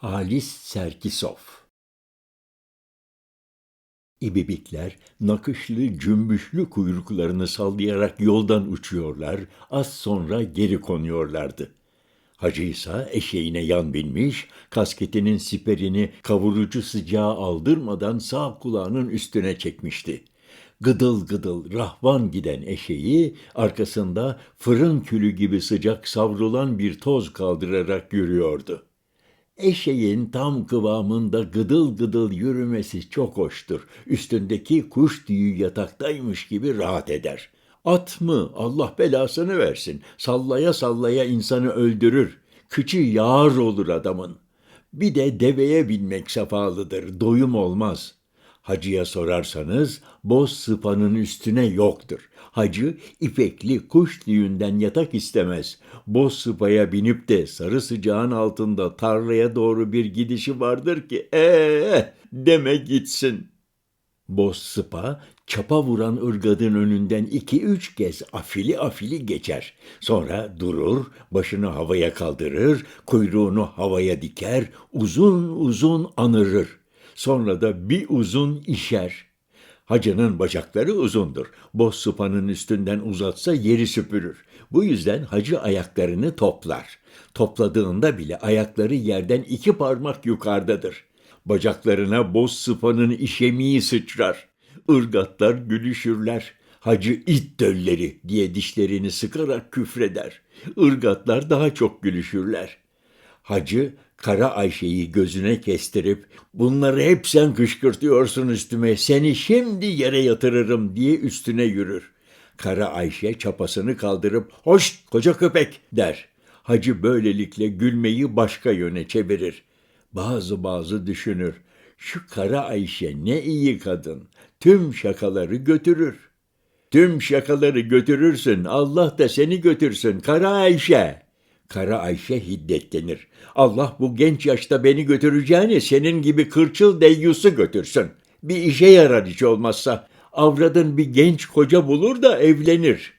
Halis Serkisov İbibikler nakışlı cümbüşlü kuyruklarını sallayarak yoldan uçuyorlar, az sonra geri konuyorlardı. Hacı İsa eşeğine yan binmiş, kasketinin siperini kavurucu sıcağı aldırmadan sağ kulağının üstüne çekmişti. Gıdıl gıdıl rahvan giden eşeği arkasında fırın külü gibi sıcak savrulan bir toz kaldırarak yürüyordu. Eşeğin tam kıvamında gıdıl gıdıl yürümesi çok hoştur. Üstündeki kuş tüyü yataktaymış gibi rahat eder. At mı Allah belasını versin. Sallaya sallaya insanı öldürür. Kıçı yağar olur adamın. Bir de deveye binmek sefalıdır. Doyum olmaz. Hacıya sorarsanız boz sıpanın üstüne yoktur. Hacı ipekli kuş tüyünden yatak istemez. Boz sıpaya binip de sarı sıcağın altında tarlaya doğru bir gidişi vardır ki ee deme gitsin. Boz sıpa çapa vuran ırgadın önünden iki üç kez afili afili geçer. Sonra durur, başını havaya kaldırır, kuyruğunu havaya diker, uzun uzun anırır. Sonra da bir uzun işer. Hacının bacakları uzundur. Boz sıpanın üstünden uzatsa yeri süpürür. Bu yüzden hacı ayaklarını toplar. Topladığında bile ayakları yerden iki parmak yukarıdadır. Bacaklarına boz sıpanın işemiği sıçrar. Irgatlar gülüşürler. Hacı it dölleri diye dişlerini sıkarak küfreder. Irgatlar daha çok gülüşürler. Hacı Kara Ayşe'yi gözüne kestirip bunları hep sen kışkırtıyorsun üstüme seni şimdi yere yatırırım diye üstüne yürür. Kara Ayşe çapasını kaldırıp hoş koca köpek der. Hacı böylelikle gülmeyi başka yöne çevirir. Bazı bazı düşünür. Şu Kara Ayşe ne iyi kadın. Tüm şakaları götürür. Tüm şakaları götürürsün. Allah da seni götürsün Kara Ayşe. Kara Ayşe hiddetlenir. Allah bu genç yaşta beni götüreceğini senin gibi kırçıl deyyusu götürsün. Bir işe yarar hiç olmazsa. Avradın bir genç koca bulur da evlenir.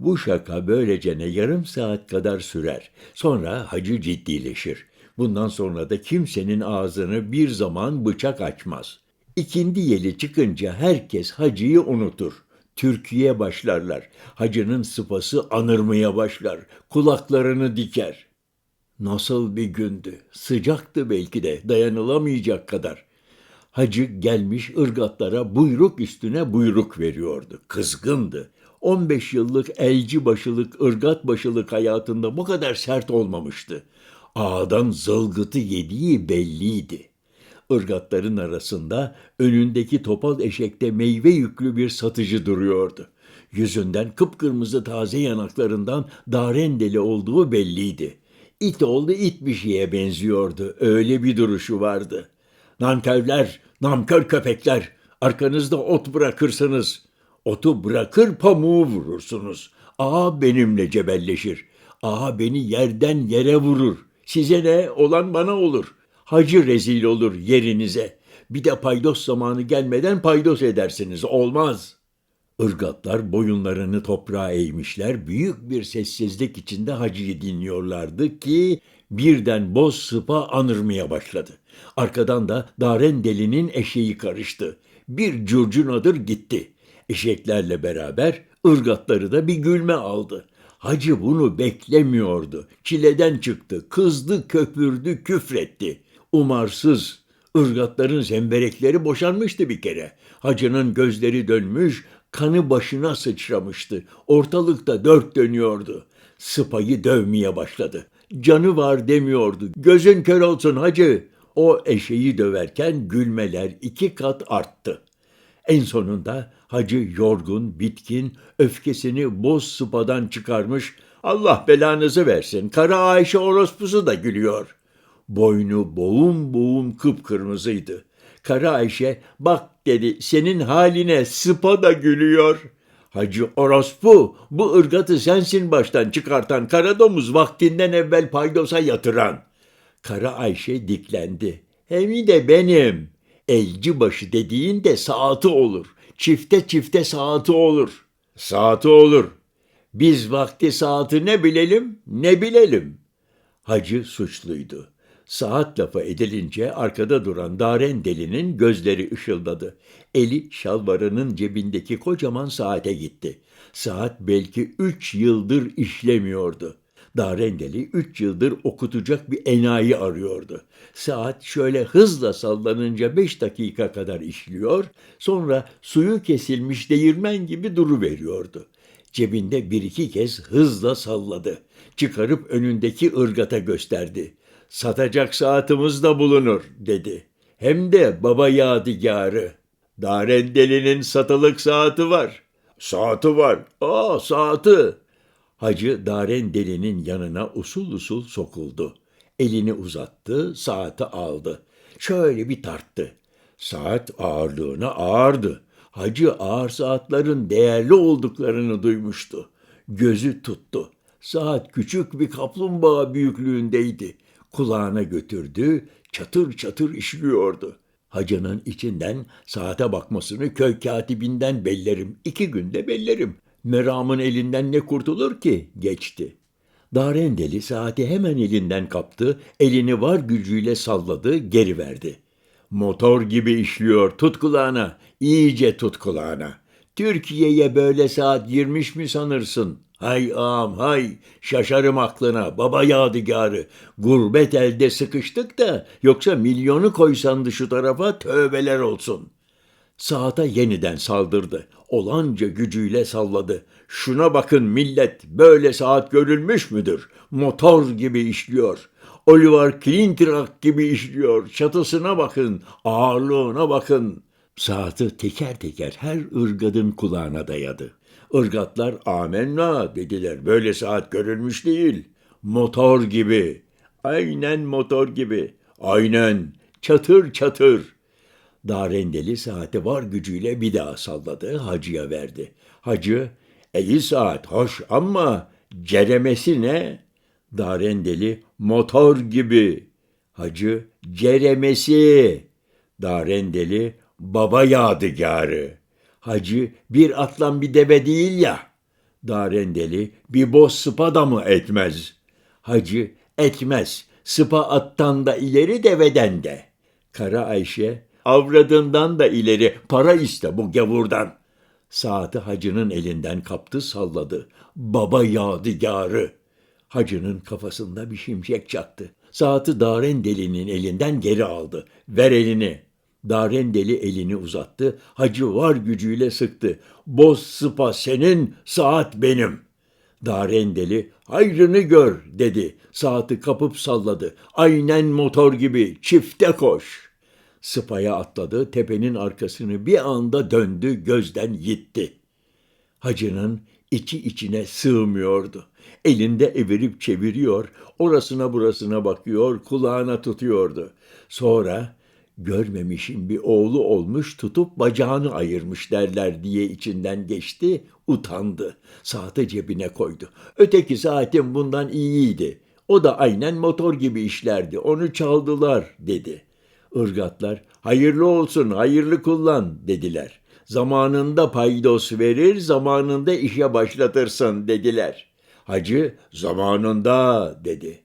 Bu şaka böylecene yarım saat kadar sürer. Sonra hacı ciddileşir. Bundan sonra da kimsenin ağzını bir zaman bıçak açmaz. İkindi yeli çıkınca herkes hacıyı unutur. Türkiye başlarlar. Hacının sıpası anırmaya başlar. Kulaklarını diker. Nasıl bir gündü. Sıcaktı belki de dayanılamayacak kadar. Hacı gelmiş ırgatlara buyruk üstüne buyruk veriyordu. Kızgındı. 15 yıllık elci başılık, ırgat başılık hayatında bu kadar sert olmamıştı. Ağadan zılgıtı yediği belliydi. Irgatların arasında önündeki topal eşekte meyve yüklü bir satıcı duruyordu. Yüzünden kıpkırmızı taze yanaklarından darendeli olduğu belliydi. İt oldu it bir şeye benziyordu. Öyle bir duruşu vardı. Nankörler, namkör köpekler, arkanızda ot bırakırsınız. Otu bırakır pamuğu vurursunuz. Ağa benimle cebelleşir. Ağa beni yerden yere vurur. Size ne olan bana olur. Hacı rezil olur yerinize. Bir de paydos zamanı gelmeden paydos edersiniz. Olmaz. Irgatlar boyunlarını toprağa eğmişler. Büyük bir sessizlik içinde hacıyı dinliyorlardı ki birden boz sıpa anırmaya başladı. Arkadan da Darendelinin eşeği karıştı. Bir curcunadır gitti. Eşeklerle beraber ırgatları da bir gülme aldı. Hacı bunu beklemiyordu. Çileden çıktı, kızdı, köpürdü, küfretti. Umarsız, ırgatların zemberekleri boşanmıştı bir kere. Hacının gözleri dönmüş, kanı başına sıçramıştı. Ortalıkta dört dönüyordu. Sıpayı dövmeye başladı. Canı var demiyordu. Gözün kör olsun hacı. O eşeği döverken gülmeler iki kat arttı. En sonunda hacı yorgun, bitkin, öfkesini boz sıpadan çıkarmış. Allah belanızı versin. Kara Ayşe orospusu da gülüyor. Boynu boğum boğum kıpkırmızıydı. Kara Ayşe bak dedi senin haline sıpa da gülüyor. Hacı orospu bu ırgatı sensin baştan çıkartan kara domuz vaktinden evvel paydosa yatıran. Kara Ayşe diklendi. Hemi de benim. Elci başı dediğin de saati olur. Çifte çifte saati olur. Saati olur. Biz vakti saati ne bilelim ne bilelim. Hacı suçluydu. Saat lafı edilince arkada duran Daren delinin gözleri ışıldadı. Eli şalvarının cebindeki kocaman saate gitti. Saat belki üç yıldır işlemiyordu. Darendeli üç yıldır okutacak bir enayi arıyordu. Saat şöyle hızla sallanınca beş dakika kadar işliyor, sonra suyu kesilmiş değirmen gibi duru veriyordu. Cebinde bir iki kez hızla salladı. Çıkarıp önündeki ırgata gösterdi. Satacak saatimiz de bulunur dedi. Hem de baba yadigarı. Darendeli'nin satılık saati var. Saati var. Aa saati. Hacı Darendeli'nin yanına usul usul sokuldu. Elini uzattı, saati aldı. Şöyle bir tarttı. Saat ağırlığına ağırdı. Hacı ağır saatlerin değerli olduklarını duymuştu. Gözü tuttu. Saat küçük bir kaplumbağa büyüklüğündeydi. Kulağına götürdü, çatır çatır işliyordu. Hacının içinden saate bakmasını köy katibinden bellerim. İki günde bellerim. Meramın elinden ne kurtulur ki? Geçti. Darendeli saati hemen elinden kaptı, elini var gücüyle salladı, geri verdi. Motor gibi işliyor, tut kulağına, iyice tut kulağına. Türkiye'ye böyle saat girmiş mi sanırsın? Hay ağam hay, şaşarım aklına, baba yadigarı. Gurbet elde sıkıştık da, yoksa milyonu koysandı şu tarafa tövbeler olsun.'' Saata yeniden saldırdı. Olanca gücüyle salladı. Şuna bakın millet, böyle saat görülmüş müdür? Motor gibi işliyor. Oliver Klintirak gibi işliyor. Çatısına bakın, ağırlığına bakın. Saati teker teker her ırgadın kulağına dayadı. Irgatlar amenna dediler. Böyle saat görülmüş değil. Motor gibi. Aynen motor gibi. Aynen. Çatır çatır. Darendeli saati var gücüyle bir daha salladı, hacıya verdi. Hacı, iyi saat hoş ama ceremesi ne? Darendeli, motor gibi. Hacı, ceremesi. Darendeli, baba yadigarı. Hacı, bir atlan bir deve değil ya. Darendeli, bir boz sıpa da mı etmez? Hacı, etmez. Sıpa attan da ileri deveden de. Kara Ayşe, avradından da ileri para iste bu gavurdan. Saati hacının elinden kaptı salladı. Baba yadigarı. Hacının kafasında bir şimşek çaktı. Saati Darendeli'nin elinden geri aldı. Ver elini. Darendeli elini uzattı. Hacı var gücüyle sıktı. Boz sıpa senin, saat benim. Darendeli hayrını gör dedi. Saati kapıp salladı. Aynen motor gibi çifte koş.'' Sıpaya atladı, tepenin arkasını bir anda döndü, gözden gitti. Hacının içi içine sığmıyordu. Elinde evirip çeviriyor, orasına burasına bakıyor, kulağına tutuyordu. Sonra görmemişin bir oğlu olmuş tutup bacağını ayırmış derler diye içinden geçti, utandı. Saati cebine koydu. Öteki saatin bundan iyiydi. O da aynen motor gibi işlerdi. Onu çaldılar dedi.'' Irgatlar, hayırlı olsun, hayırlı kullan dediler. Zamanında paydos verir, zamanında işe başlatırsın dediler. Hacı, zamanında dedi.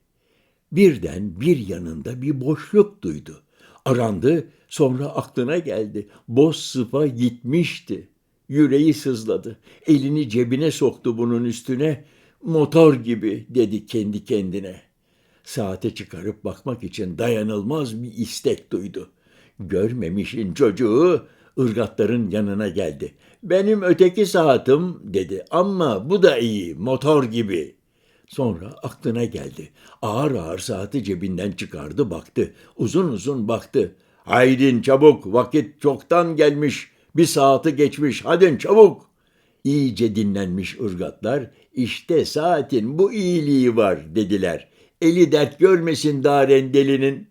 Birden bir yanında bir boşluk duydu. Arandı, sonra aklına geldi. Boz sıfa gitmişti. Yüreği sızladı. Elini cebine soktu bunun üstüne. Motor gibi dedi kendi kendine.'' Saate çıkarıp bakmak için dayanılmaz bir istek duydu. Görmemişin çocuğu ırgatların yanına geldi. Benim öteki saatim dedi ama bu da iyi motor gibi. Sonra aklına geldi. Ağır ağır saati cebinden çıkardı baktı. Uzun uzun baktı. Haydin çabuk vakit çoktan gelmiş. Bir saati geçmiş hadin çabuk. İyice dinlenmiş ırgatlar işte saatin bu iyiliği var dediler. Eli dert görmesin Darendelinin.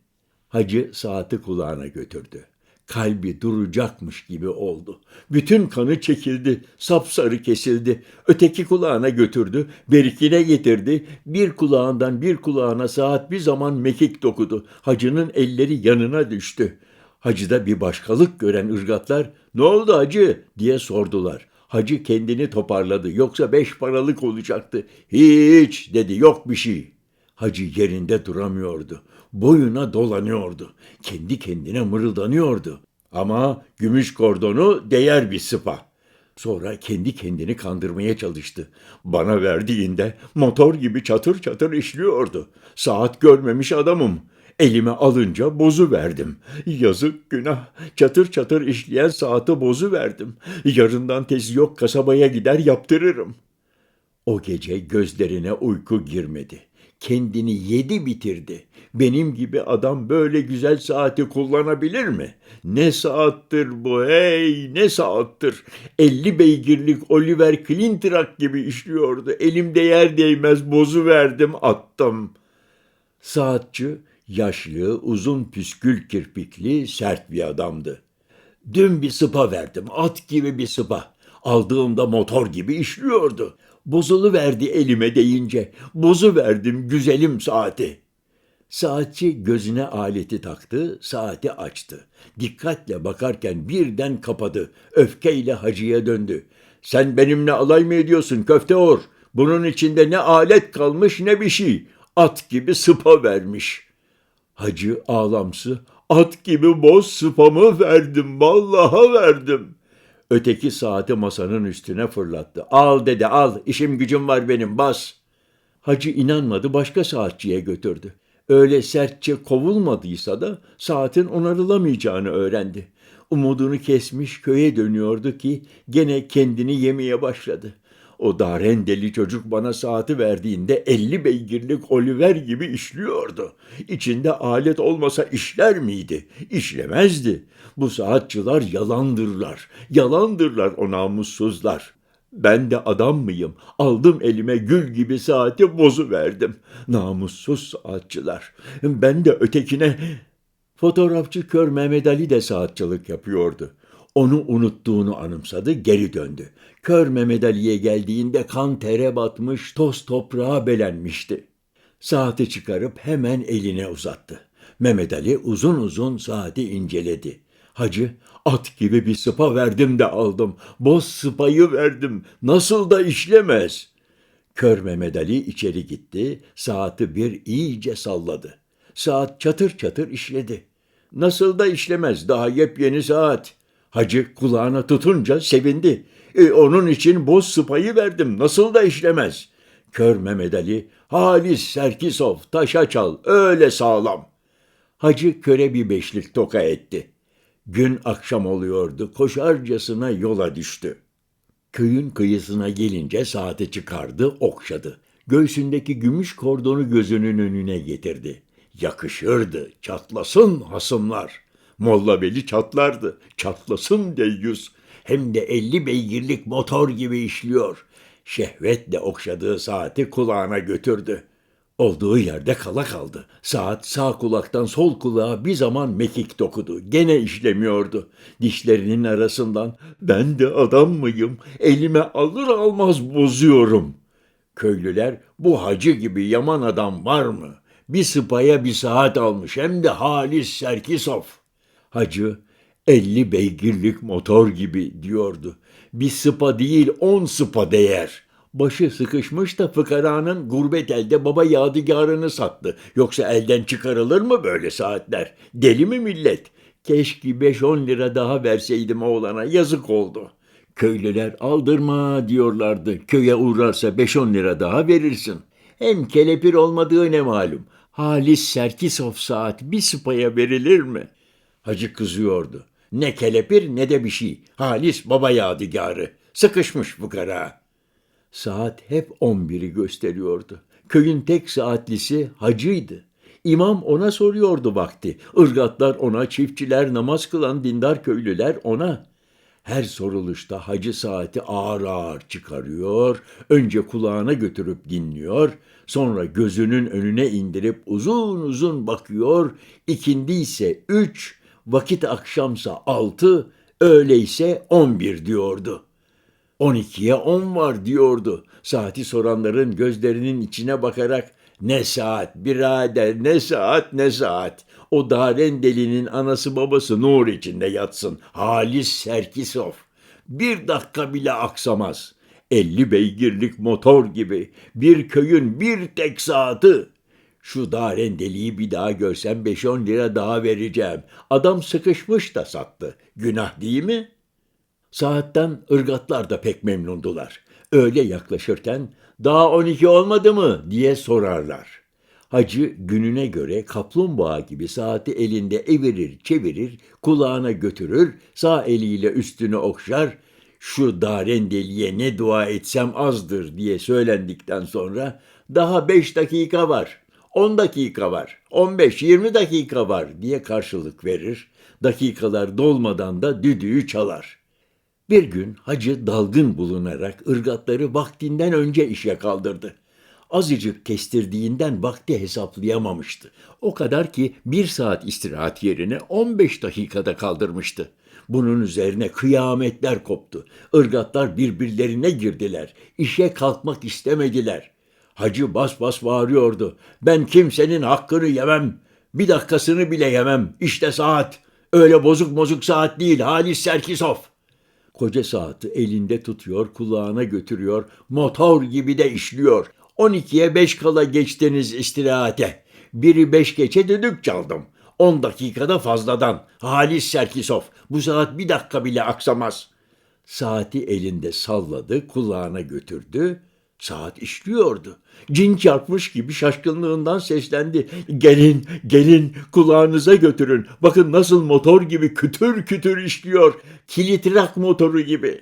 Hacı saati kulağına götürdü. Kalbi duracakmış gibi oldu. Bütün kanı çekildi, sapsarı kesildi. Öteki kulağına götürdü, berikine getirdi. Bir kulağından bir kulağına saat bir zaman mekik dokudu. Hacının elleri yanına düştü. Hacıda bir başkalık gören ırgatlar, ne oldu hacı diye sordular. Hacı kendini toparladı, yoksa beş paralık olacaktı. Hiç dedi, yok bir şey. Hacı yerinde duramıyordu. Boyuna dolanıyordu. Kendi kendine mırıldanıyordu. Ama gümüş kordonu değer bir sıpa. Sonra kendi kendini kandırmaya çalıştı. Bana verdiğinde motor gibi çatır çatır işliyordu. Saat görmemiş adamım. Elime alınca bozu verdim. Yazık günah. Çatır çatır işleyen saati bozu verdim. Yarından tezi yok kasabaya gider yaptırırım. O gece gözlerine uyku girmedi. Kendini yedi bitirdi. Benim gibi adam böyle güzel saati kullanabilir mi? Ne saattir bu hey ne saattir. 50 beygirlik Oliver Klinterak gibi işliyordu. Elimde yer değmez bozu verdim attım. Saatçi yaşlı, uzun püskül kirpikli, sert bir adamdı. Dün bir sıpa verdim, at gibi bir sıpa. Aldığımda motor gibi işliyordu. Bozulu verdi elime deyince. Bozu verdim güzelim saati. Saatçi gözüne aleti taktı, saati açtı. Dikkatle bakarken birden kapadı. Öfkeyle hacıya döndü. Sen benimle alay mı ediyorsun köfte or? Bunun içinde ne alet kalmış ne bir şey. At gibi sıpa vermiş. Hacı ağlamsı, at gibi boz sıpamı verdim, vallaha verdim. Öteki saati masanın üstüne fırlattı. Al dedi al, işim gücüm var benim, bas. Hacı inanmadı, başka saatçiye götürdü. Öyle sertçe kovulmadıysa da saatin onarılamayacağını öğrendi. Umudunu kesmiş köye dönüyordu ki gene kendini yemeye başladı. O darendeli çocuk bana saati verdiğinde 50 beygirlik Oliver gibi işliyordu. İçinde alet olmasa işler miydi? İşlemezdi. Bu saatçılar yalandırlar. Yalandırlar o namussuzlar. Ben de adam mıyım? Aldım elime gül gibi saati bozu verdim. Namussuz saatçılar. Ben de ötekine... Fotoğrafçı Kör Mehmet Ali de saatçılık yapıyordu. Onu unuttuğunu anımsadı, geri döndü. Kör Mehmet Ali'ye geldiğinde kan tere batmış, toz toprağa belenmişti. Saati çıkarıp hemen eline uzattı. Mehmet Ali uzun uzun saati inceledi. Hacı, at gibi bir sıpa verdim de aldım. Boz sıpayı verdim. Nasıl da işlemez. Kör Mehmet Ali içeri gitti, saati bir iyice salladı. Saat çatır çatır işledi. Nasıl da işlemez, daha yepyeni saat. Hacı kulağına tutunca sevindi. E, onun için boz sıpayı verdim, nasıl da işlemez. Kör Mehmet Ali, Halis Serkisov, taşa çal, öyle sağlam. Hacı köre bir beşlik toka etti. Gün akşam oluyordu, koşarcasına yola düştü. Köyün kıyısına gelince saati çıkardı, okşadı. Göğsündeki gümüş kordonu gözünün önüne getirdi. Yakışırdı, çatlasın hasımlar. Molla Veli çatlardı, çatlasın deyyus. Hem de elli beygirlik motor gibi işliyor. Şehvetle okşadığı saati kulağına götürdü. Olduğu yerde kala kaldı. Saat sağ kulaktan sol kulağa bir zaman mekik dokudu. Gene işlemiyordu. Dişlerinin arasından ben de adam mıyım? Elime alır almaz bozuyorum. Köylüler bu hacı gibi yaman adam var mı? Bir sıpaya bir saat almış hem de Halis Serkisov. Hacı elli beygirlik motor gibi diyordu. Bir sıpa değil on sıpa değer. Başı sıkışmış da fıkaranın gurbet elde baba yadigarını sattı. Yoksa elden çıkarılır mı böyle saatler? Deli mi millet? Keşke beş on lira daha verseydim oğlana yazık oldu. Köylüler aldırma diyorlardı. Köye uğrarsa beş on lira daha verirsin. Hem kelepir olmadığı ne malum. Halis Serkisov saat bir sıpaya verilir mi? Hacı kızıyordu. Ne kelepir ne de bir şey. Halis baba yadigarı. Sıkışmış fukara. Saat hep on biri gösteriyordu. Köyün tek saatlisi hacıydı. İmam ona soruyordu vakti. Irgatlar ona, çiftçiler, namaz kılan dindar köylüler ona. Her soruluşta hacı saati ağır ağır çıkarıyor, önce kulağına götürüp dinliyor, sonra gözünün önüne indirip uzun uzun bakıyor, ikindi ise üç, vakit akşamsa altı, öğleyse on bir diyordu. On ikiye on var diyordu. Saati soranların gözlerinin içine bakarak ne saat birader ne saat ne saat. O daren delinin anası babası nur içinde yatsın. Halis Serkisov. Bir dakika bile aksamaz. Elli beygirlik motor gibi bir köyün bir tek saati. Şu darendeliği bir daha görsem 5-10 lira daha vereceğim. Adam sıkışmış da sattı. Günah değil mi? Saatten ırgatlar da pek memnundular. Öyle yaklaşırken daha 12 olmadı mı diye sorarlar. Hacı gününe göre kaplumbağa gibi saati elinde evirir çevirir, kulağına götürür, sağ eliyle üstünü okşar, şu darendeliye ne dua etsem azdır diye söylendikten sonra daha beş dakika var, on dakika var, on beş, yirmi dakika var diye karşılık verir. Dakikalar dolmadan da düdüğü çalar. Bir gün hacı dalgın bulunarak ırgatları vaktinden önce işe kaldırdı. Azıcık kestirdiğinden vakti hesaplayamamıştı. O kadar ki bir saat istirahat yerine 15 dakikada kaldırmıştı. Bunun üzerine kıyametler koptu. Irgatlar birbirlerine girdiler. İşe kalkmak istemediler. Hacı bas bas bağırıyordu. Ben kimsenin hakkını yemem. Bir dakikasını bile yemem. İşte saat. Öyle bozuk bozuk saat değil Halis Serkisov. Koca saati elinde tutuyor, kulağına götürüyor, motor gibi de işliyor. 12'ye 5 kala geçtiniz istirahate. Biri 5 geçe düdük çaldım. 10 dakikada fazladan. Halis Serkisov, bu saat bir dakika bile aksamaz. Saati elinde salladı, kulağına götürdü. Saat işliyordu. Cin çarpmış gibi şaşkınlığından seslendi. Gelin, gelin, kulağınıza götürün. Bakın nasıl motor gibi kütür kütür işliyor. Kilitrak motoru gibi.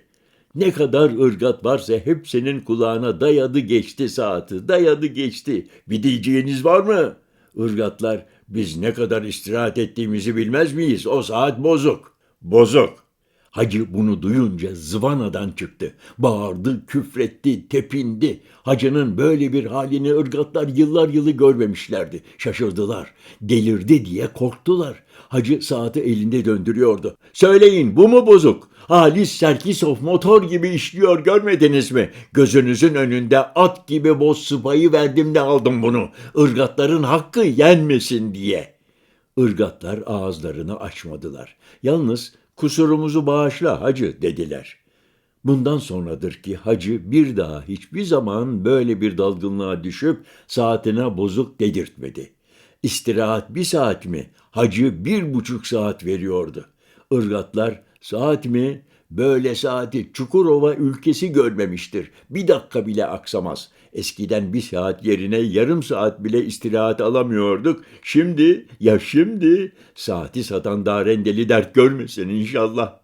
Ne kadar ırgat varsa hepsinin kulağına dayadı geçti saati, dayadı geçti. Bir diyeceğiniz var mı? Irgatlar, biz ne kadar istirahat ettiğimizi bilmez miyiz? O saat bozuk. Bozuk. Hacı bunu duyunca zıvanadan çıktı. Bağırdı, küfretti, tepindi. Hacının böyle bir halini ırgatlar yıllar yılı görmemişlerdi. Şaşırdılar. Delirdi diye korktular. Hacı saati elinde döndürüyordu. Söyleyin bu mu bozuk? Halis Serkisov motor gibi işliyor görmediniz mi? Gözünüzün önünde at gibi boz sıpayı verdim de aldım bunu. Irgatların hakkı yenmesin diye.'' Irgatlar ağızlarını açmadılar. Yalnız kusurumuzu bağışla hacı dediler. Bundan sonradır ki hacı bir daha hiçbir zaman böyle bir dalgınlığa düşüp saatine bozuk dedirtmedi. İstirahat bir saat mi? Hacı bir buçuk saat veriyordu. Irgatlar saat mi? Böyle saati Çukurova ülkesi görmemiştir. Bir dakika bile aksamaz. Eskiden bir saat yerine yarım saat bile istirahat alamıyorduk. Şimdi, ya şimdi saati satan darendeli dert görmesin inşallah.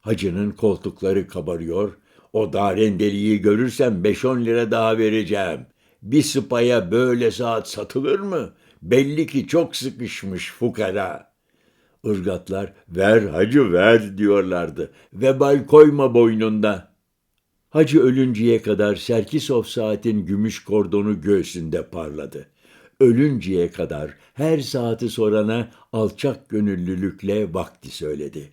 Hacının koltukları kabarıyor. O darendeliği görürsem 5-10 lira daha vereceğim. Bir sıpaya böyle saat satılır mı? Belli ki çok sıkışmış fukara.'' Irgatlar ver hacı ver diyorlardı. Vebal koyma boynunda. Hacı ölünceye kadar Serkisov saatin gümüş kordonu göğsünde parladı. Ölünceye kadar her saati sorana alçak gönüllülükle vakti söyledi.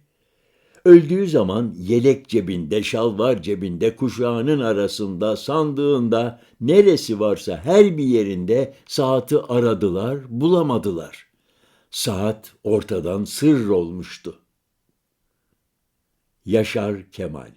Öldüğü zaman yelek cebinde, şalvar cebinde, kuşağının arasında, sandığında, neresi varsa her bir yerinde saati aradılar, bulamadılar.'' Saat ortadan sır olmuştu. Yaşar Kemal